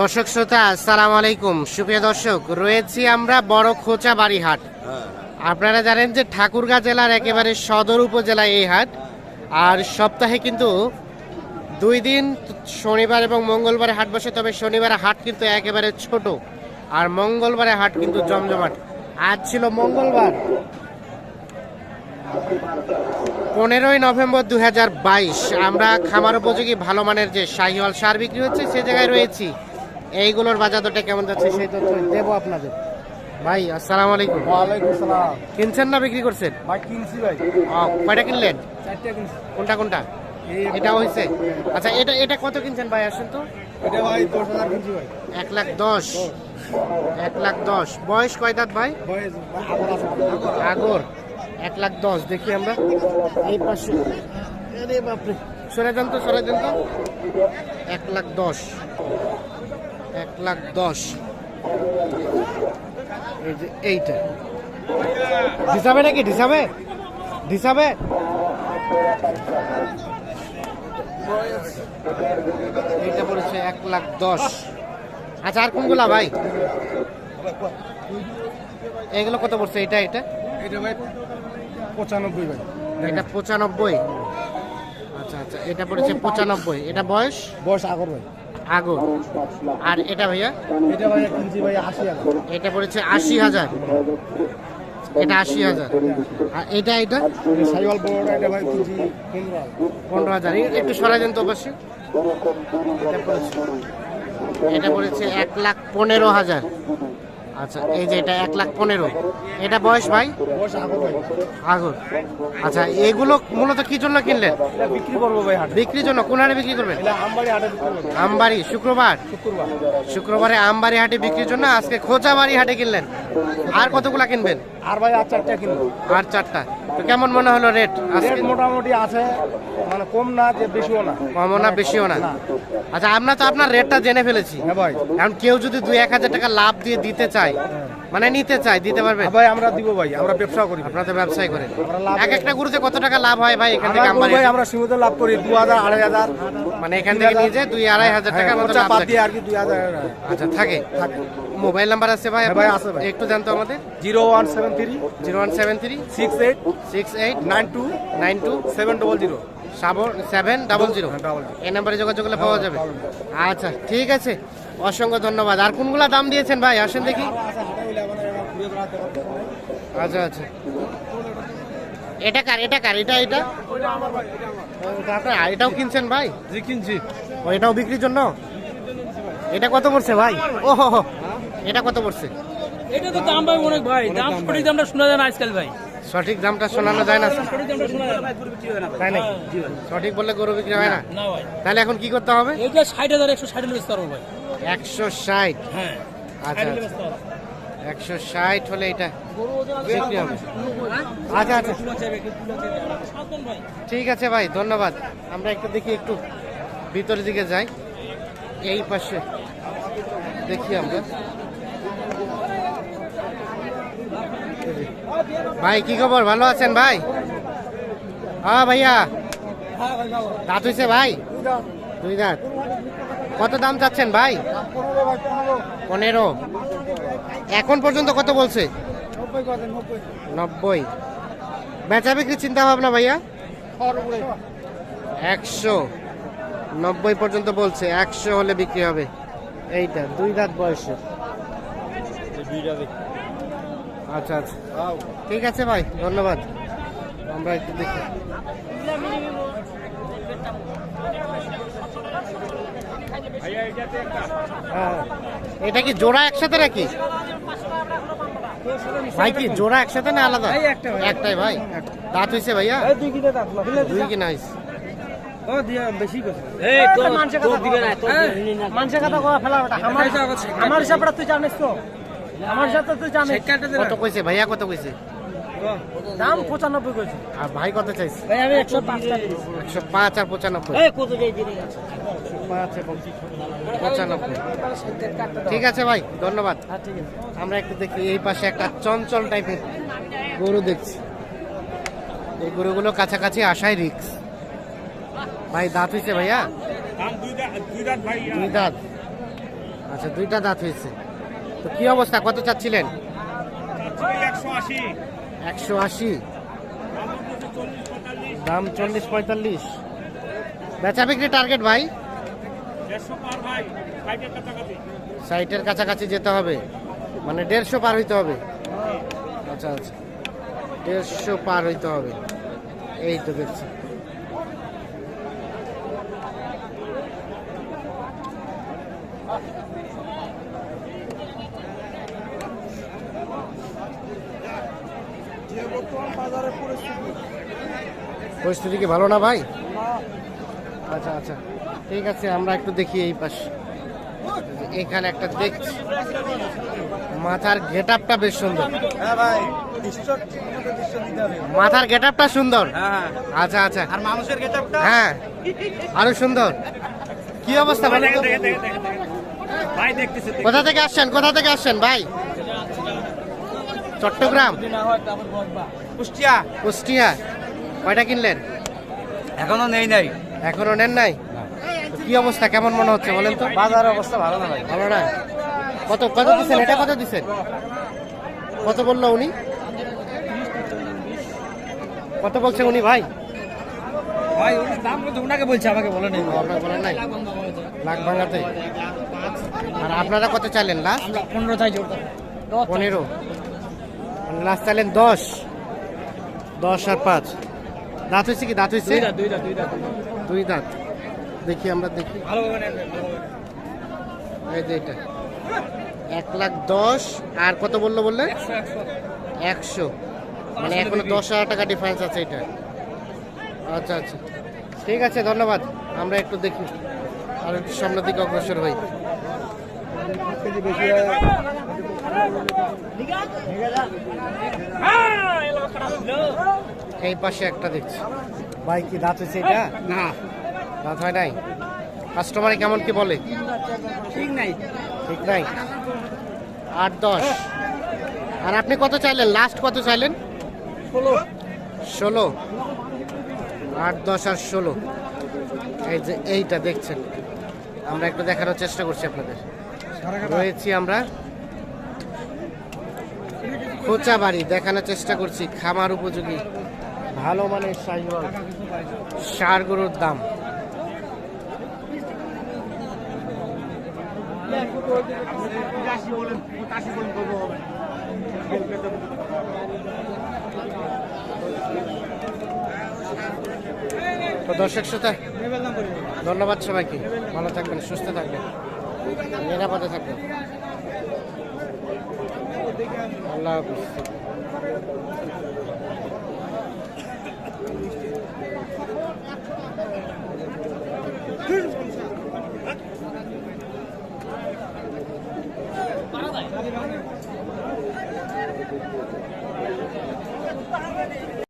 দর্শক শ্রোতা, আসসালামু আলাইকুম। সুপ্রিয় দর্শক, রয়েছি আমরা বড় খোঁচা বাড়ি হাট আপনারা জানেন যে ঠাকুরগাঁ জেলার একেবারে সদর উপজেলায় এই হাট। আর সপ্তাহে কিন্তু দুই দিন শনিবার এবং মঙ্গলবারে হাট বসে, তবে শনিবারে হাট কিন্তু একেবারে ছোট। আর মঙ্গলবারে হাট কিন্তু জমজমাট। আজ ছিল মঙ্গলবার, পনেরোই নভেম্বর দুই হাজার বাইশ। আমরা খামার উপযোগী ভালো মানের যে শাহিওয়াল সার বিক্রি হচ্ছে, সে জায়গায় রয়েছি। এইগুলোর বাজার দরটা কেমন যাচ্ছে সেই তথ্য দেবো আপনাদের। ভাই আসসালামু আলাইকুম। ওয়ালাইকুম সালাম। কিনছেন না বিক্রি করছেন? ভাই কিনছি ভাই। ও, কয়টা কিনলেন? চারটে কিনছি। কোনটা কোনটা? এটা হয়েছে আচ্ছা এটা এটা কত কিনছেন ভাই আসেন তো? এটা ভাই দশ হাজার কিনছি ভাই। এক লাখ দশ। এক লাখ দশ। বয়স কয় দাঁত ভাই? বয়স আগর। এক লাখ দশ দেখি আমরা। এই পাশে। আরে বাপরে। সরে দেন তো সরে দেন তো। এক লাখ দশ। এক লাখ দশ। এই এইটা। ঢিসাবে নাকি? ঢিসাবে ঢিসাবে এইটা পড়েছে এক লাখ দশ। আচ্ছা আর কোনগুলা ভাই? এগুলো কত পড়ছে? এটা এটা এটা ভাই পঁচানব্বই ভাই। এটা পঁচানব্বই। আচ্ছা আচ্ছা এটা পড়েছে পঁচানব্বই। এটা বয়স? বয়স আগর ভাই। আগর আর এটা ভাইয়া? এটা ভাই কিনছি ভাই আশি হাজার। এটা পড়েছে আশি হাজার। এটা আশি হাজার। আর এটা এটা? সাইওয়াল বড়টা এটা ভাই কিনছি পনেরো হাজার। একটু সরাই দেন তো অবশ্যই। এটা পড়েছে এক লাখ পনেরো হাজার। আচ্ছা এই যে এটা এক লাখ পনেরো। এটা বয়স ভাই? আগর আচ্ছা এগুলো মূলত কি জন্য কিনলেন? বিক্রি করব ভাই বিক্রির জন্য কোন হাটে বিক্রি করবেন? আমবাড়ি শুক্রবার। শুক্রবারে আমবাড়ি হাটে বিক্রির জন্য আজকে খোঁচাবাড়ি হাটে কিনলেন। আর কতগুলা কিনবেন? আর ভাই আর চারটা কিনবো। আর চারটা। তো কেমন মনে হলো রেট রেট মোটামুটি আছে মানে কম না যে বেশিও না। কমও না বেশিও না। আচ্ছা আমরা তো আপনার রেটটা জেনে ফেলেছি। হ্যাঁ ভাই। এখন কেউ যদি দুই এক হাজার টাকা লাভ দিয়ে দিতে চায় মানে নিতে চাই দিতে পারবে? হ্যাঁ ভাই আমরা দিব ভাই আমরা ব্যবসা করি। আপনারা তো ব্যবসায় করেন। এক একটা গরুতে কত টাকা লাভ হয় ভাই এখান থেকে ভাই আমরা সীমিত লাভ করি দু হাজার আড়াই হাজার। মানে এখান থেকে নিয়ে দুই আড়াই হাজার টাকা মতো লাভ বাদ থাকে। আর কি দুই হাজার আচ্ছা থাকে। থাকে। মোবাইল নাম্বার আছে ভাই হ্যাঁ ভাই, আছে ভাই। একটু জানতো আমাদের। Zero one seven three zero one seven three six eight six eight nine two nine two seven double zero. হ্যাঁ, এই নাম্বারে যোগাযোগ করলে পাওয়া যাবে। আচ্ছা ঠিক আছে। অসংখ্য ধন্যবাদ। আর কোনগুলা দাম দিয়েছেন ভাই? আসেন দেখি। আচ্ছা আচ্ছা। এটা কার এটা কার এটা এটা? এটাও কিনছেন ভাই? জি কিনছি। ও এটাও বিক্রির জন্য? এটা কত পড়ছে ভাই? ও হো হো। এটা কত পড়ছে? এটা তো দাম ভাই অনেক ভাই। দাম সঠিক দামটা শোনা যায় না আজকাল ভাই। সঠিক দামটা শোনানো যায় না। সঠিক দামটা শোনা যায় না। তাই নাকি? সঠিক বললে গরু বিক্রি হয় না? না ভাই। তাহলে এখন কি করতে হবে? এইটা ষাট হাজার একশো ষাট ভাই। একশো ষাট। হ্যাঁ। আচ্ছা একশো ষাট হলে এটা বিক্রি হবে। আচ্ছা আচ্ছা। ঠিক আছে ভাই ধন্যবাদ। আমরা একটু দেখি একটু ভিতরের দিকে যাই। এই পাশে দেখি আমরা। ভাই কি খবর? ভালো আছেন ভাই? হ্যাঁ ভাইয়া। দাঁত হয়েছে ভাই? দুই দাঁত। কত দাম চাচ্ছেন ভাই? পনেরো। এখন পর্যন্ত কত বলছে? নব্বই বেচা বিক্রি চিন্তা ভাবনা ভাইয়া একশো। নব্বই পর্যন্ত বলছে একশো হলে বিক্রি হবে। এইটা দুই দাঁত বয়সে। আচ্ছা আচ্ছা। ঠিক আছে ভাই ধন্যবাদ। আমরা একটু দেখি। হ্যাঁ। এটা কি জোড়া একসাথে নাকি? ভাই কি জোড়া একসাথে না আলাদা? একটাই ভাই? দাঁত হয়েছে ভাইয়া? দুই কিনা হয়েছে এই, তো- তো দিবে না, তো। দিবে না। মানুষের কথা কওয়া ফেলা ওটা আমার এটা আবার শেখাতে আমার হিসাবটা তুই জানিস তো। আমার হিসাবটা তুই জানিস। শেখাতে দে না। কত কইছে? ভাইয়া কত কইছে? দাম পঁচানব্বই করেছি। আর ভাই কত চাইছে? ভাই আমি একশো পাঁচ টাকা একশো পাঁচ আর পঁচানব্বই। এই, কত? পাঁচ এবং পঁচানব্বই। ঠিক আছে ভাই ধন্যবাদ। হ্যাঁ ঠিক আছে। আমরা একটু দেখি এই পাশে একটা চঞ্চল টাইপের গরু দেখছি। এই গরুগুলো কাছাকাছি আসাই রিক্স ভাই দাঁত হয়েছে ভাইয়া? দুই দাঁত আচ্ছা দুইটা দাঁত হয়েছে। তো কি অবস্থা? কত চাচ্ছিলেন একশো আশি। দাম চল্লিশ পঁয়তাল্লিশ। বেচা বিক্রি টার্গেট ভাই? সাইটের কাছাকাছি যেতে হবে। মানে দেড়শো পার হইতে হবে। আচ্ছা আচ্ছা। দেড়শো পার হইতে হবে। এই তো দেখছি। পরিস্থিতি। কি ভালো না ভাই? আচ্ছা আচ্ছা। ঠিক আছে আমরা একটু দেখি এই পাশ। এখানে একটা দেখছি মাথার গেট আপটা বেশ সুন্দর। হ্যাঁ ভাই মাথার গেট আপটা সুন্দর। হ্যাঁ আচ্ছা আচ্ছা। আর মানুষের গেটআপটা? হ্যাঁ আরও সুন্দর। কি অবস্থা ভাই? দেখতেছে। কোথা থেকে আসছেন? কোথা থেকে আসছেন ভাই? চট্টগ্রাম? কুষ্টিয়া? কুষ্টিয়া। কয়টা কিনলেন? এখনও নেই নাই। এখনও নেন নাই? কি অবস্থা? কেমন মনে হচ্ছে বলেন তো? বাজার অবস্থা ভালো না ভাই। ভালো না। কত কত দিচ্ছেন? এটা কত দিচ্ছেন? কত বলল উনি? কত বলছে উনি ভাই? ভাই দাম বলছে আমাকে বলে নেই। আপনার বলেন নাই? লাখ ভাঙাতে? আর আপনারা কত চাইলেন? লাস্ট? আমরা পনেরো চাই জোর পনেরো। লাস্ট চাইলেন দশ। দশ আর পাঁচ। দাঁত হয়েছে কি? দাঁত হয়েছে? দুইটা দুইটা দুইটা দুই দাঁত। দেখি আমরা দেখি। এই যে এটা। এক লাখ দশ। আর কত বলল বললেন একশো মানে এখনও দশ হাজার টাকা ডিফারেন্স আছে এটা। আচ্ছা আচ্ছা। ঠিক আছে ধন্যবাদ। আমরা একটু দেখি। আর একটু সামনের দিকে অগ্রসর হই। এই পাশে একটা দেখছি। ভাই কি দাঁত হয়েছে এটা? না। দাঁত হয় নাই? কাস্টমারে কেমন কি বলে? ঠিক নাই। ঠিক নাই? আট দশ। আর আপনি কত চাইলেন? লাস্ট কত চাইলেন? ষোলো। ষোলো। আট দশ আর ষোলো। এই যে এইটা দেখছেন। আমরা একটু দেখানোর চেষ্টা করছি আপনাদের। রয়েছি আমরা খোঁচা বাড়ি দেখানোর চেষ্টা করছি খামার উপযোগী। ভালো মানের সাইজল সার গরুর দাম। তো দর্শক শ্রোতা ধন্যবাদ সবাইকে। ভালো থাকবেন সুস্থ থাকবেন নিরাপদে থাকবেন। 올라가고 있어.